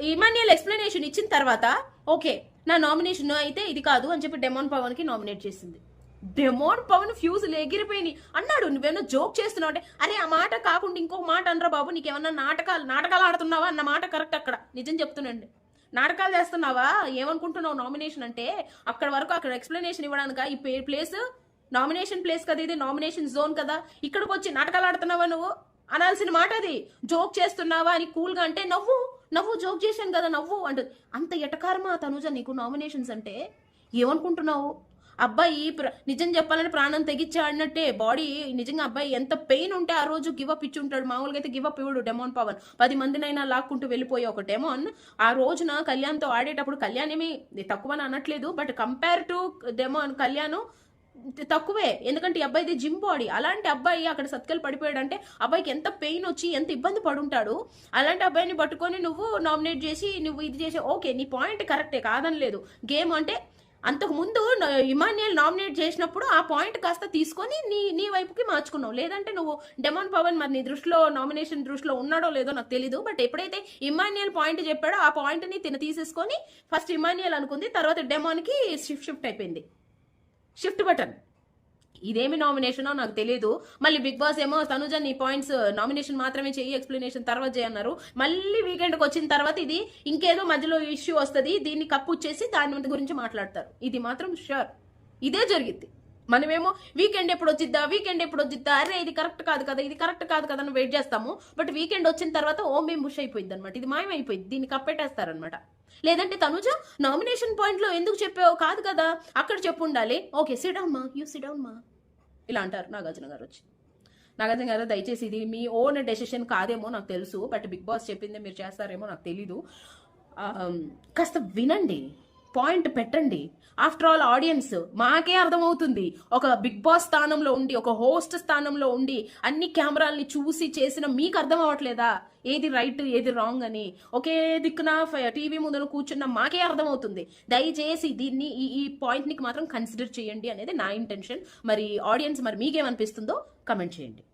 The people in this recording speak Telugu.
ఇమాన్యుయల్ ఎక్స్ప్లెనేషన్ ఇచ్చిన తర్వాత ఓకే నా నామినేషన్ అయితే ఇది కాదు అని చెప్పి డెమోన్ పవన్కి నామినేట్ చేసింది. డెమోన్ పవన్ ఫ్యూజ్ ఎగిరిపోయినాయి. అన్నాడు నువ్వేమో జోక్ చేస్తున్నావు అంటే అరే ఆ మాట కాకుండా ఇంకొక మాట అనరా బాబు నీకేమన్నా నాటకాలు నాటకాలు ఆడుతున్నావా? అన్న మాట కరెక్ట్ అక్కడ. నిజం చెప్తున్నాండి నాటకాలు చేస్తున్నావా? ఏమనుకుంటున్నావు నామినేషన్ అంటే అక్కడ వరకు అక్కడ ఎక్స్ప్లెనేషన్ ఇవ్వడానిక? ఈ ప్లేస్? నామినేషన్ ప్లేస్ కదా ఇది నామినేషన్ జోన్ కదా. ఇక్కడికి వచ్చి నాటకాలు ఆడుతున్నావా నువ్వు? అనాల్సిన మాట అది. జోక్ చేస్తున్నావా అని కూల్గా అంటే నవ్వు. నవ్వు జోక్ చేశాను కదా నవ్వు అంటుంది. అంత ఎటకారమా తనుజ నీకు నామినేషన్స్ అంటే? ఏమనుకుంటున్నావు? అబ్బాయి నిజం చెప్పాలని ప్రాణం తెగించి ఆడినట్టే బాడీ నిజంగా అబ్బాయి ఎంత పెయిన్ ఉంటే ఆ రోజు గివప్ ఇచ్చి ఉంటాడు. మామూలుగా అయితే గివప్ ఇవ్వడు డెమోన్ పవన్ పది మందినైనా లాక్కుంటూ వెళ్ళిపోయే ఒక డెమోన్ ఆ రోజున కళ్యాణ్తో ఆడేటప్పుడు కళ్యాణ్ ఏమి తక్కువని అనట్లేదు. But compare to Demon Kalyan తక్కువే. ఎందుకంటే ఈ అబ్బాయిది జిమ్ బాడీ అలాంటి అబ్బాయి అక్కడ సత్కలు పడిపోయాడు అంటే అబ్బాయికి ఎంత పెయిన్ వచ్చి ఎంత ఇబ్బంది పడుంటాడు? అలాంటి అబ్బాయిని పట్టుకొని నువ్వు నామినేట్ చేసి నువ్వు ఇది చేసి ఓకే నీ పాయింట్ కరెక్టే కాదని లేదు గేమ్ అంటే అంతకు ముందు ఇమానియల్ ఇమాన్యుయల్ నామినేట్ చేసినప్పుడు ఆ పాయింట్ కాస్త తీసుకొని నీ నీ వైపుకి మార్చుకున్నావు. లేదంటే నువ్వు డెమాన్ పవన్ మరి నీ దృష్టిలో నామినేషన్ దృష్టిలో ఉన్నాడో లేదో నాకు తెలీదు. బట్ ఎప్పుడైతే ఇమాన్యుయల్ పాయింట్ చెప్పాడో ఆ పాయింట్ని తిన తీసేసుకొని ఫస్ట్ ఇమాన్యుయల్ అనుకుంది. తర్వాత డెమాన్కి షిఫ్ట్ షిఫ్ట్ అయిపోయింది. షిఫ్ట్ బటన్ ఇదేమి నామినేషనో నాకు తెలియదు మళ్ళీ బిగ్ బాస్ ఏమో తనుజ నీ పాయింట్స్ నామినేషన్ మాత్రమే చెయ్యి ఎక్స్ప్లెనేషన్ తర్వాత చేయన్నారు మళ్ళీ వీకెండ్కి వచ్చిన తర్వాత ఇది ఇంకేదో మధ్యలో ఇష్యూ వస్తుంది దీన్ని కప్పుచ్చేసి దాని గురించి మాట్లాడతారు. ఇది మాత్రం షూర్ ఇదే జరిగింది. మనమేమో వీకెండ్ ఎప్పుడు వచ్చిద్దా? వీకెండ్ ఎప్పుడు వచ్చిద్దా? అరే ఇది కరెక్ట్ కాదు కదా ఇది కరెక్ట్ కాదు కదా అని వెయిట్ చేస్తాము. బట్ వీకెండ్ వచ్చిన తర్వాత ఓ మేము బుష్ అయిపోయింది అనమాట ఇది మాయమైపోయింది. దీన్ని కప్పెట్టేస్తారనమాట లేదంటే తనుజ నామినేషన్ పాయింట్లో ఎందుకు చెప్పావు? కాదు కదా. అక్కడ చెప్పు ఉండాలి. ఓకే సిడౌన్ మా. యూ సిడౌన్ మా. ఇలా అంటారు నాగార్జున గారు వచ్చి. నాగార్జున గారు దయచేసి ఇది మీ ఓన్ డెసిషన్ కాదేమో నాకు తెలుసు బట్ బిగ్ బాస్ చెప్పిందే మీరు చేస్తారేమో నాకు తెలీదు. కాస్త వినండి. పాయింట్ పెట్టండి. ఆఫ్టర్ ఆల్ ఆడియన్స్ మాకే అర్థమవుతుంది. ఒక బిగ్ బాస్ స్థానంలో ఉండి ఒక హోస్ట్ స్థానంలో ఉండి అన్ని కెమెరాల్ని చూసి చేసిన మీకు అర్థం అవ్వట్లేదా ఏది రైట్ ఏది రాంగ్ అని. ఒకే దిక్కున టీవీ ముందు కూర్చున్న మాకే అర్థమవుతుంది. దయచేసి దీన్ని ఈ ఈ పాయింట్ని మాత్రం కన్సిడర్ చేయండి అనేది నా ఇంటెన్షన్ మరి ఆడియన్స్ మరి మీకేమనిపిస్తుందో కమెంట్ చేయండి.